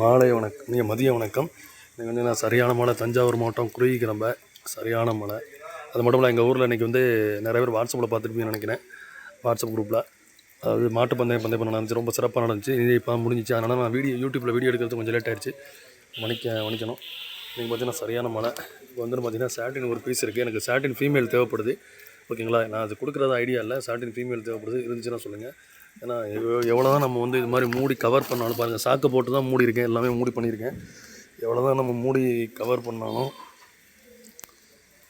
மாலை வணக்கம் நீங்கள் மதிய வணக்கம். இன்றைக்கி வந்து நான் சரியான மழை தஞ்சாவூர் மாவட்டம் குறுகிக்கிறம்ப சரியான மழை. அது மட்டும் இல்லை எங்கள் ஊரில் இன்றைக்கி வந்து நிறைய பேர் வாட்ஸ்அப்பில் பார்த்துருப்பீங்கன்னு நினைக்கிறேன். வாட்ஸ்அப் குரூப்பில் அதாவது மாட்டு பந்தயம் பந்தயம் பண்ண நடந்துச்சு. ரொம்ப சிறப்பாக நடந்துச்சு. இது இப்போ முடிஞ்சிச்சு. அதனால் நான் வீடியோ யூடியூப்பில் வீடியோ எடுக்கிறது கொஞ்சம் லேட் ஆயிடுச்சு. மணிக்க மணிக்கணும். நீங்கள் பார்த்தீங்கன்னா சரியான மழை. இப்போ வந்து பார்த்தீங்கன்னா சாட்டின் ஒரு பீஸ் இருக்குது எனக்கு சாட்டின் ஃபீமேல் தேவைப்படுது. ஓகேங்களா? நான் அது கொடுக்குறது ஐடியா இல்லை. சாட்டின் ஃபீமேல் தேவைப்படுது. இருந்துச்சுன்னா சொல்லுங்கள் ஏன்னா எவ்வளோ தான் நம்ம வந்து இது மாதிரி மூடி கவர் பண்ணாலும் பாருங்கள் சாக்கு போட்டு தான் மூடி இருக்கேன் எல்லாமே மூடி பண்ணியிருக்கேன். எவ்வளோ தான் நம்ம மூடி கவர் பண்ணாலும்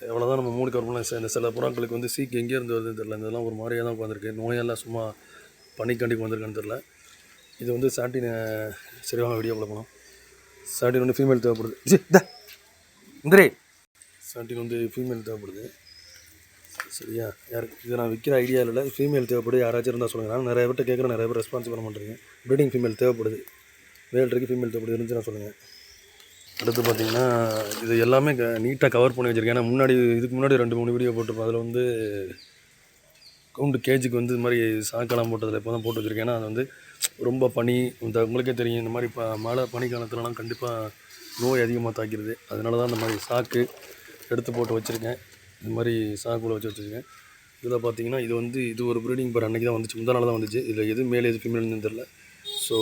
எவ்வளோ தான் நம்ம மூடி கவர் பண்ணலாம் இந்த சில புறாக்களுக்கு வந்து சீக்கு எங்கேருந்து வருதுன்னு தெரில இதெல்லாம் ஒரு மாதிரியாக தான் உட்காந்துருக்கு. நோயெல்லாம் சும்மா பனிக்காண்டிக்கு வந்திருக்கான்னு தெரில இது வந்து சாட்டின் சரியான வீடியோவில் போகலாம் சாட்டின் வந்து ஃபீமேல் தேவைப்படுது. சி, சாட்டின் வந்து ஃபீமேல் தேவைப்படுது. சரியா? யார் இது நான் விற்கிற ஐடியா இல்லை ஃபீமேல் தேவைப்படுது யாராச்சும் இருந்தால் சொல்லுங்கள் நான் நிறைய பேர்ட்ட கேட்குறேன் நிறைய பேர் ரெஸ்பான்ஸ் பண்ண மாட்டேங்க ப்ரீடிங் ஃபீமேல் தேவைப்படுது. மேல் இருக்கு ஃபீமேல் தேவைப்படுது இருந்துச்சுன்னா சொல்லுங்கள் அடுத்து பார்த்தீங்கன்னா இது எல்லாமே க நீட்டாக கவர் பண்ணி வச்சுருக்கேன். ஏன்னா முன்னாடி இதுக்கு முன்னாடி ரெண்டு மூணு வீடியோ போட்டிருப்போம் அதில் வந்து கவுண்டு கேஜுக்கு வந்து இது மாதிரி சாக்கெல்லாம் போட்டதில் இப்போ தான் போட்டு வச்சுருக்கேன். ஏன்னா அது வந்து ரொம்ப பனி இந்த உங்களுக்கே தெரியும் இந்த மாதிரி இப்போ மழை பனி காலத்துலலாம் கண்டிப்பாக நோய் அதிகமாக தாக்கிடுது அதனால தான் இந்த மாதிரி சாக்கு எடுத்து போட்டு வச்சுருக்கேன். இந்த மாதிரி சாக்குள்ள வச்சு வச்சுருக்கேன். இதில் பார்த்தீங்கன்னா இது வந்து இது ஒரு ப்ரீடிங் பேர் அன்றைக்கி தான் வந்துச்சு. முந்தா நாள் தான் வந்துச்சு. இதில் எது மேலே எது ஃபீமேல்னு தெரில. ஸோ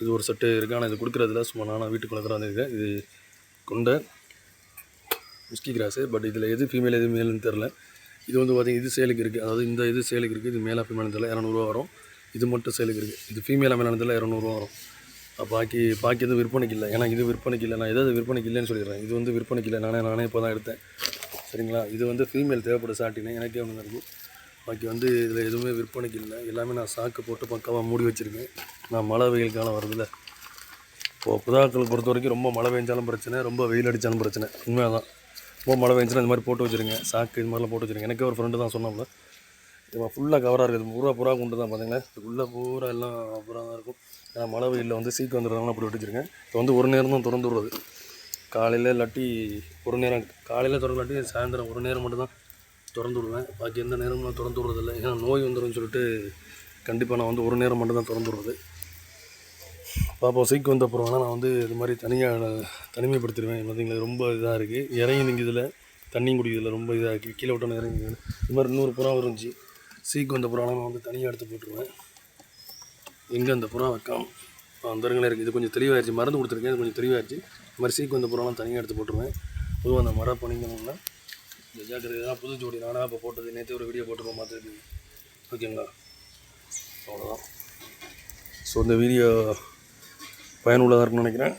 இது ஒரு செட்டு இருக்குது ஆனால் இது கொடுக்குறதுல சும்மா நானாக வீட்டுக்குள்ளே தான் இருக்கேன் இது கொண்ட மிஸ்கி கிராஸு பட் இதில் எது ஃபீமேல் எது மேல்னு தெரில. இது வந்து பார்த்தீங்கன்னா இது சேலுக்கு இருக்குது அதாவது இந்த இது சேலுக்கு இருக்குது இது மேலே ஃபீமேல் தெரியல இரநூறுவா வரும். இது மட்டும் சேலுக்கு இருக்குது இது ஃபீமேலாக மேலே தெரில. இரநூறுவா வரும். பாக்கி பாக்கி எதுவும் விற்பனைக்கு இல்லை. ஏன்னா இது விற்பனைக்கு இல்லை. நான் எதாவது விற்பனைக்கு இல்லைன்னு சொல்லிடுறேன். இது வந்து விற்பனைக்கு இல்லை. நானே நானே இப்போ தான் எடுத்தேன். சரிங்களா? இது வந்து ஃபீமேல் தேவைப்படும் சாட்டினேன் எனக்கே ஒன்று இருக்கும் பாக்கி வந்து இதில் எதுவுமே விற்பனைக்கு இல்லை. எல்லாமே நான் சாக்கு போட்டு பக்காவாக மூடி வச்சுருக்கேன். நான் மழை வெயில் காலம் வருதுல்ல. இப்போது புதாக்களை பொறுத்த வரைக்கும் ரொம்ப மழை பெஞ்சாலும் பிரச்சனை ரொம்ப வெயில் அடித்தாலும் பிரச்சனை. உண்மையாக தான் ரொம்ப மழை பெஞ்சாலும் இந்த மாதிரி போட்டு வச்சுருங்க. சாக்கு இது மாதிரிலாம் போட்டு வச்சுருங்க. எனக்கே ஒரு ஃப்ரெண்டு தான் சொன்னோம்ல இப்போ ஃபுல்லாக கவராக இருக்குது. பூரா பூரா கொண்டு தான் பார்த்தீங்களா இதுக்குள்ளே பூரா எல்லாம் புறா தான் இருக்கும். ஏன்னா மழை வெயிலில் வந்து சீக்கு வந்துடுறதுனால அப்படி விட்டுச்சிருக்கேன். இப்போ வந்து ஒரு நேரம் தான் திறந்து விடுறது காலையில் இல்லாட்டி ஒரு நேரம் காலையில் திறக்கலாட்டி சாயந்தரம் ஒரு நேரம் மட்டும் தான் திறந்து விடுவேன். பாக்கி எந்த நேரமும் நான் திறந்து விடுறதில்ல. ஏன்னா நோய் வந்துடும் சொல்லிட்டு கண்டிப்பாக நான் வந்து ஒரு நேரம் மட்டும் தான் திறந்து விடுறது. பாப்பா சீக்கு வந்த அப்புறம் வேணால் நான் வந்து இது மாதிரி தனியாக தனிமைப்படுத்திடுவேன். பார்த்தீங்களா ரொம்ப இதாக இருக்குது இறங்கி நிற்கிறதுல தண்ணியும் குடிக்கிறதுல ரொம்ப இதாக இருக்குது கீழே விட்டோன்னு இறங்கி இது மாதிரி இன்னொரு புறா இருந்துச்சு. சீக்கு வந்த புறாலாம் நான் வந்து தனியாக எடுத்து போட்டுருவேன். எங்கே அந்த புறா வைக்காம? அந்த இருக்குது இது கொஞ்சம் தெளிவாகிடுச்சு மருந்து கொடுத்துருக்கேன். இது கொஞ்சம் தெளிவாகிடுச்சு இது மாதிரி சீக்கு வந்த புறாலாம் தனியாக எடுத்து போட்டுருவேன். பொதுவாக அந்த மரம் பண்ணிக்கணும்னா இந்த ஜாக்கிரதை தான் புது ஜோடி நானாக இப்போ போட்டது நேற்று ஒரு வீடியோ போட்டுருவோம் பார்த்துருக்கு ஓகேங்களா? அவ்வளோதான் ஸோ இந்த வீடியோ பயனுள்ளதாக இருக்கும்னு நினைக்கிறேன்.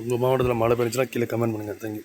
உங்கள் மாவட்டத்தில் மழை பெஞ்சுன்னா கீழே கமெண்ட் பண்ணுங்கள் தேங்க்யூ